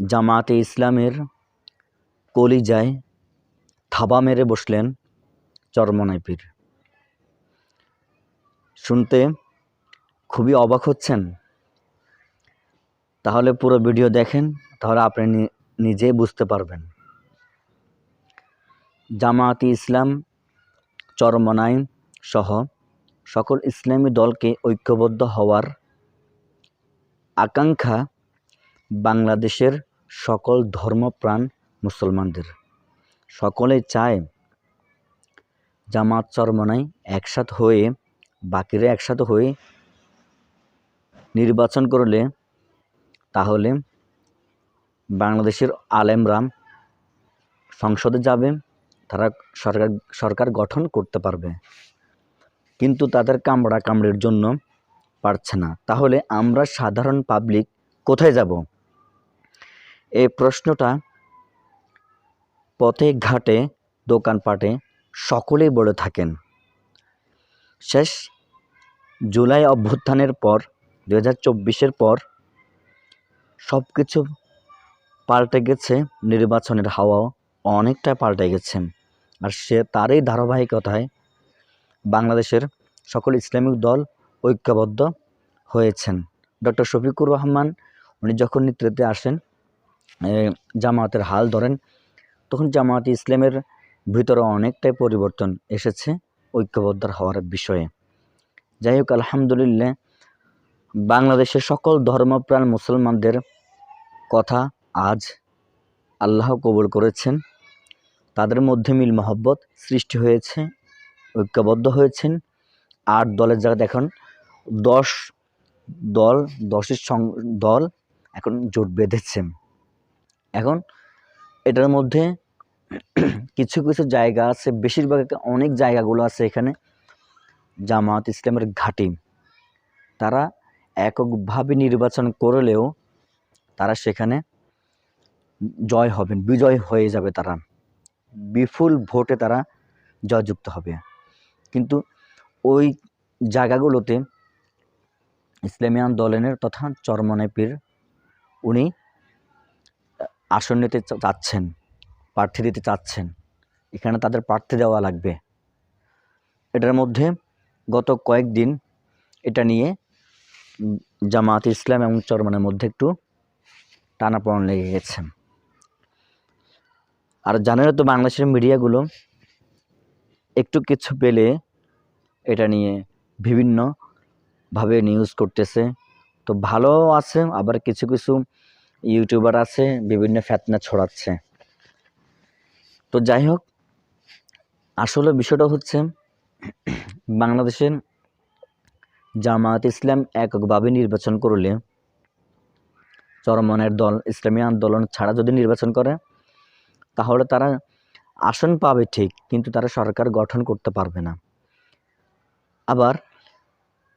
জামায়াতে ইসলামের কলিজায় থাবা মেরে বসলেন চরমনাই পীর শুনতে খুবই অবাক হচ্ছেন। তাহলে পুরো ভিডিও দেখেন, তাহলে আপনি নিজেই বুঝতে পারবেন। জামায়াতে ইসলাম, চরমনাই সহ সকল ইসলামী দলকে ঐক্যবদ্ধ হওয়ার আকাঙ্ক্ষা বাংলাদেশের সকল ধর্মপ্রাণ মুসলমানদের। সকলে চায় জামাত চরমনাই একসাথ হয়ে, বাকিরা একসাথে হয়ে নির্বাচন করলে তাহলে বাংলাদেশের আলেমরাম সংসদে যাবে, তারা সরকার সরকার গঠন করতে পারবে। কিন্তু তাদের কামড়া কামড়ির জন্য পারছে না। তাহলে আমরা সাধারণ পাবলিক কোথায় যাব? এই প্রশ্নটা পথে ঘাটে, দোকানপাটে সকলেই বলে থাকেন। শেষ জুলাই অভ্যুত্থানের পর দু হাজার পর সব কিছু পাল্টে গেছে, নির্বাচনের হাওয়াও অনেকটা পাল্টে গেছে। আর সে তারই ধারাবাহিকতায় বাংলাদেশের সকল ইসলামিক দল ঐক্যবদ্ধ হয়েছেন। ডক্টর শফিকুর রহমান, উনি যখন নেতৃত্বে আসেন এ, জামায়াতের হাল ধরেন তখন জামায়াত ইসলামের ভিতরে অনেকটাই পরিবর্তন এসেছে ঐক্যবদ্ধ হওয়ার বিষয়ে। যাই হোক আলহামদুলিল্লাহ বাংলাদেশের সকল ধর্মপ্রাণ মুসলমানদের কথা আজ আল্লাহ কবুল করেছেন। তাদের মধ্যে মিল মহব্বত সৃষ্টি হয়েছে ঐক্যবদ্ধ হয়েছেন। আট দলের জায়গাতে এখন দশ দল দশের সং দল এখন জোট বেঁধেছে। এখন এটার মধ্যে কিছু কিছু জায়গা আছে, বেশিরভাগ অনেক জায়গাগুলো আছে এখানে। জামাত ইসলামের ঘাঁটি। তারা এককভাবে নির্বাচন করলেও তারা সেখানে জয় হবেন, বিজয় হয়ে যাবে তারা। বিপুল ভোটে তারা জয়যুক্ত হবে। কিন্তু ওই জায়গাগুলোতে ইসলামী আন্দোলনের তথা চরমনাই পীর, উনি আসন নিতে চাচ্ছেন, প্রার্থী দিতে চাচ্ছেন, এখানে তাদের প্রার্থী দেওয়া লাগবে। এটার মধ্যে গত কয়েকদিন এটা নিয়ে জামাত ইসলাম এবং চরমানের মধ্যে একটু টানাপড়ন লেগে গেছে। আর জানেন তো বাংলাদেশের মিডিয়াগুলো একটু কিছু পেলে এটা নিয়ে বিভিন্নভাবে নিউজ করতেছে। তো ভালো আছে, আবার কিছু কিছু ইউটিউবার আছে, বিভিন্ন ফ্যাতনা ছড়াচ্ছে। তো যাই হোক, আসলে বিষয়টা হচ্ছে, বাংলাদেশের জামায়াত ইসলাম এককভাবে নির্বাচন করলে চরমনের দল, ইসলামী আন্দোলন ছাড়া যদি নির্বাচন করে, তাহলে তারা আসন পাবে ঠিক, কিন্তু তারা সরকার গঠন করতে পারবে না। আবার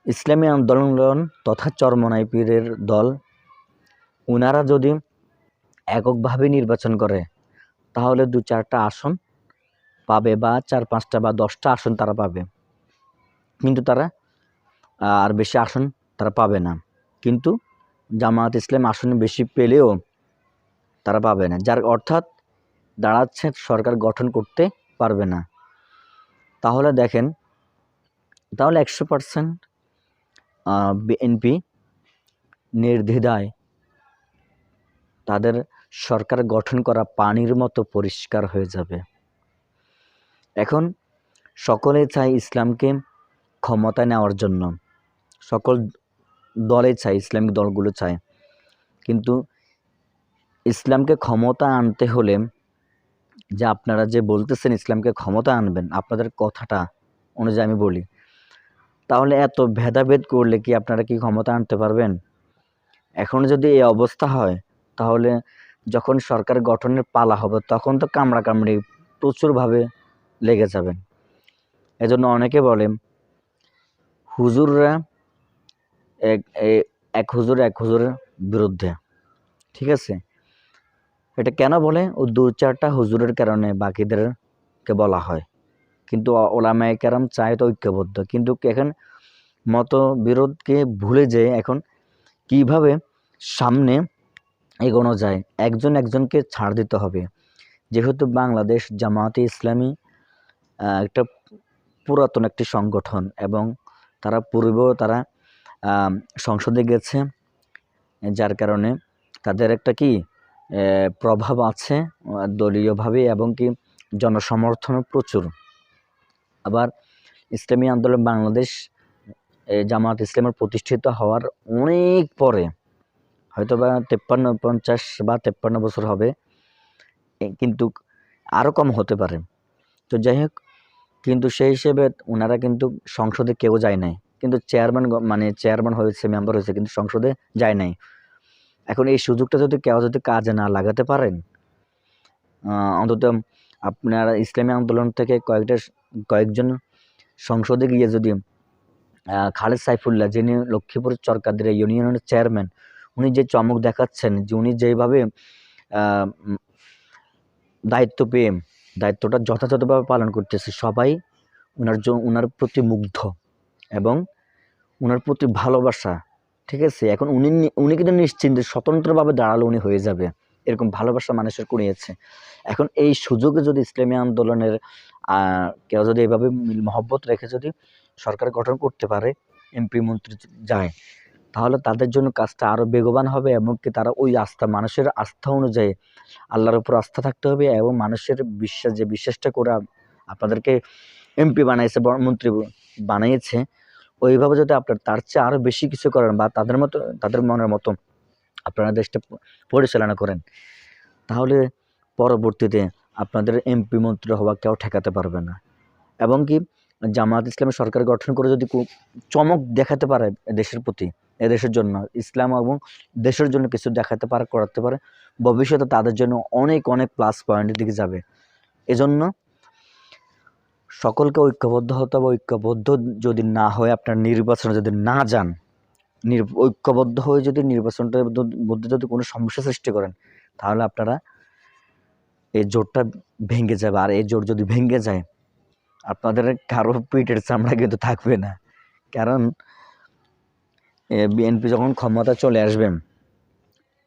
ইসলামী আন্দোলন তথা চরমনাই পীরের দল ওনারা যদি এককভাবে নির্বাচন করে, তাহলে দু চারটা আসন পাবে বা চার পাঁচটা বা দশটা আসন তারা পাবে। কিন্তু তারা আর বেশি আসন তারা পাবে না। কিন্তু জামায়াত ইসলাম আসন বেশি পেলেও তারা পাবে না। যার অর্থাৎ দাঁড়াচ্ছে সরকার গঠন করতে পারবে না। তাহলে দেখেন, তাহলে একশো পার্সেন্ট বিএনপি নির্দ্বিধায় তাদের সরকার গঠন করা পানির মতো পরিষ্কার হয়ে যাবে। এখন সকলে চায় ইসলামকে ক্ষমতা নেওয়ার জন্য। সকল দলে চায়, ইসলামিক দলগুলো চায়। কিন্তু ইসলামকে ক্ষমতা আনতে হলে যে আপনারা যে বলতেছেন ইসলামকে ক্ষমতা আনবেন, আপনাদের কথাটা অনুযায়ী আমি বলি। তাহলে এত ভেদাভেদ করলে কি আপনারা কি ক্ষমতা আনতে পারবেন? এখন যদি এই অবস্থা হয় তাহলে যখন সরকার গঠনের পালা হবে, তখন তো কামড়া কামড়ি প্রচুরভাবে লেগে যাবেন এজন্য অনেকে বলে, হুজুররা এক এক হুজুর এক হুজুরের বিরুদ্ধে, ঠিক আছে? এটা কেন বলে? ও দু চারটা হুজুরের কারণে বাকিদেরকে বলা হয়। কিন্তু ওলামায় কেরাম চায় তো ঐক্যবদ্ধ। কিন্তু এখন মতবিরোধকে ভুলে যেয়ে এখন কীভাবে সামনে এগোনো যায়। একজন একজনকে ছাড় দিতে হবে। যেহেতু বাংলাদেশ জামায়াতে ইসলামী একটা পুরাতন একটি সংগঠন এবং তারা পূর্বেও তারা সংসদে গেছে, যার কারণে তাদের একটা কি প্রভাব আছে, দলীয়ভাবে এবং কি জনসমর্থন প্রচুর। আবার ইসলামী আন্দোলন বাংলাদেশ জামাত ইসলামের প্রতিষ্ঠিত হওয়ার অনেক পরে হয়তো বা তেপ্পান্ন, পঞ্চাশ বা তেপ্পান্ন বছর হবে। কিন্তু আরও কম হতে পারে। তো যাই হোক, কিন্তু সেই হিসেবে ওনারা কিন্তু সংসদে কেউ যায় নাই। কিন্তু চেয়ারম্যান মানে চেয়ারম্যান হয়েছে, মেম্বার হয়েছে, কিন্তু সংসদে যায় নাই। এখন এই সুযোগটা যদি কেউ যদি কাজে না লাগাতে পারেন অন্তত আপনারা ইসলামী আন্দোলন থেকে কয়েকটা কয়েকজন সংসদে গিয়ে যদি খালেদ সাইফুল্লাহ যিনি লক্ষ্মীপুর চরকাদের ইউনিয়নের চেয়ারম্যান উনি যে চমক দেখাচ্ছেন যে উনি যেভাবে আহ, দায়িত্ব পেয়ে দায়িত্বটা যথাযথভাবে পালন করতেছে সবাই ওনার ওনার প্রতি মুগ্ধ এবং ওনার প্রতি ভালোবাসা ঠিক আছে? এখন উনি উনি কিন্তু নিশ্চিন্তে স্বতন্ত্রভাবে দাঁড়াল উনি হয়ে যাবে এরকম ভালোবাসা মানুষের কুড়িয়েছে। এখন এই সুযোগে যদি ইসলামী আন্দোলনের কেউ যদি এভাবে মহব্বত রেখে যদি সরকার গঠন করতে পারে এমপি মন্ত্রী যায় তাহলে তাদের জন্য কাজটা আরও বেগবান হবে এবং কি তারা ওই আস্থা, মানুষের আস্থা অনুযায়ী আল্লাহর উপর আস্থা থাকতে হবে এবং মানুষের বিশ্বাস, যে বিশ্বাসটা করে আপনাদেরকে এমপি বানাইছে মন্ত্রী বানিয়েছে, ওইভাবে যদি আপনার তার চেয়ে আরও বেশি কিছু করেন বা তাদের মতো, তাদের মনের মতো আপনারা দেশটা পরিচালনা করেন, তাহলে পরবর্তীতে আপনাদের এমপি মন্ত্রী হওয়া কেউ ঠেকাতে পারবে না। এবং কি জামাত ইসলামের সরকার গঠন করে যদি চমক দেখাতে পারে দেশের প্রতি এদেশের জন্য, ইসলাম এবং দেশের জন্য কিছু দেখাতে পারে, করাতে পারে। ভবিষ্যতে তাদের জন্য অনেক অনেক প্লাস পয়েন্টের দিকে যাবে। এজন্য সকলকে ঐক্যবদ্ধ হতে হবে। ঐক্যবদ্ধ যদি না হয় আপনার নির্বাচনে যদি না যান ঐক্যবদ্ধ হয়ে যদি নির্বাচনটার মধ্যে যদি কোনো সমস্যা সৃষ্টি করেন, তাহলে আপনারা এই জোটটা ভেঙে যাবে। আর এই জোট যদি ভেঙে যায়, আপনাদের কারও পিঠের চামড়া কিন্তু থাকবে না। কারণ বিএনপি যখন ক্ষমতা চলে আসবেন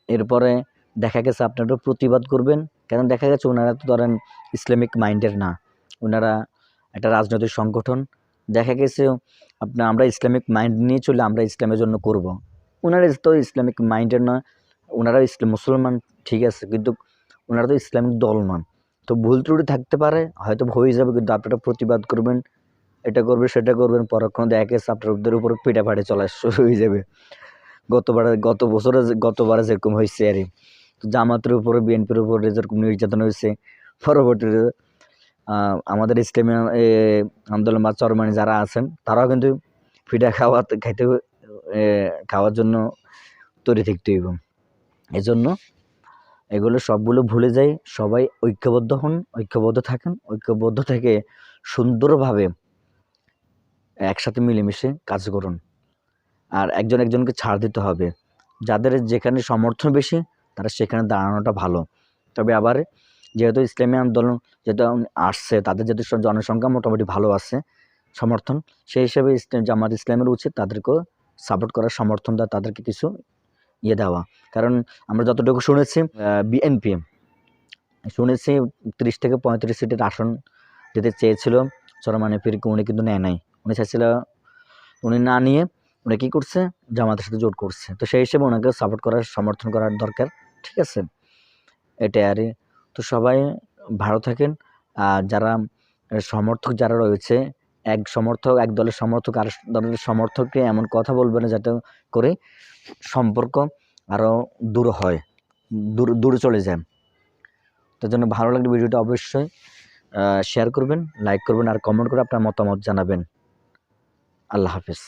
এরপরে দেখা গেছে আপনারা প্রতিবাদ করবেন। কেন? দেখা গেছে ওনারা তো ধরেন ইসলামিক মাইন্ডের না। ওনারা একটা রাজনৈতিক সংগঠন। দেখা গেছে আপনার আমরা ইসলামিক মাইন্ড নিয়ে চলে আমরা ইসলামের জন্য করব। ওনারা তো ইসলামিক মাইন্ডের নয় ওনারা ইসলাম মুসলমান, ঠিক আছে, কিন্তু ওনারা তো ইসলামিক দল নন। তো ভুল ত্রুটি থাকতে পারে, হয়তো হয়ে যাবে, কিন্তু আপনারা প্রতিবাদ করবেন। এটা করবে, সেটা করবেন পরক্ষণ দেখা আপনাদের উপর পিঠা ফাটে চলা শুরু হয়ে যাবে গতবারে, গত বছরে গতবারে যেরকম হয়েছে আর কি। জামাতের উপরে, বিএনপির উপরে যেরকম নির্যাতন হয়েছে, পরবর্তীতে আমাদের ইসলামী আন্দোলন বা চরমানি যারা আছেন, তারাও কিন্তু পিঠা খাওয়া, খাইতে খাওয়ার জন্য তৈরি থাকতে হইব এই জন্য এগুলো সবগুলো ভুলে যাই, সবাই ঐক্যবদ্ধ হন, ঐক্যবদ্ধ থাকেন, ঐক্যবদ্ধ থেকে সুন্দরভাবে একসাথে মিলেমিশে কাজ করুন। আর একজন একজনকে ছাড় দিতে হবে। যাদের যেখানে সমর্থন বেশি, তারা সেখানে দাঁড়ানোটা ভালো। তবে আবার যেহেতু ইসলামী আন্দোলন যেহেতু আসছে, তাদের যেহেতু জনসংখ্যা মোটামুটি ভালো আছে, সমর্থন, সেই হিসেবে ইসলাম জামাত ইসলামের উচিত তাদেরকেও সাপোর্ট করার সমর্থন দেওয়া, তাদেরকে কিছু ইয়ে দেওয়া। কারণ আমরা যতটুকু শুনেছি বিএনপি শুনেছি তিরিশ থেকে পঁয়ত্রিশ সিটের আসন যেতে চেয়েছিল। চরমানে পীরকে উনি কিন্তু নেয় নাই। উনি চাইছিল, উনি না নিয়ে উনি কী করছে? জামাতের সাথে জোট করছে। তো সেই হিসেবে ওনাকে সাপোর্ট করার, সমর্থন করার দরকার, ঠিক আছে? এটাই আর তো সবাই ভালো থাকেন। আর যারা সমর্থক যারা রয়েছে, এক সমর্থক, এক দলের সমর্থক, আর দলের সমর্থককে এমন কথা বলবে না যাতে করে সম্পর্ক আরও দূর হয়, দূর, দূরে চলে যায়। তার জন্য ভালো লাগলে ভিডিওটা অবশ্যই শেয়ার করবেন লাইক করবেন, আর কমেন্ট করে আপনার মতামত জানাবেন। আল্লাহ হাফেজ।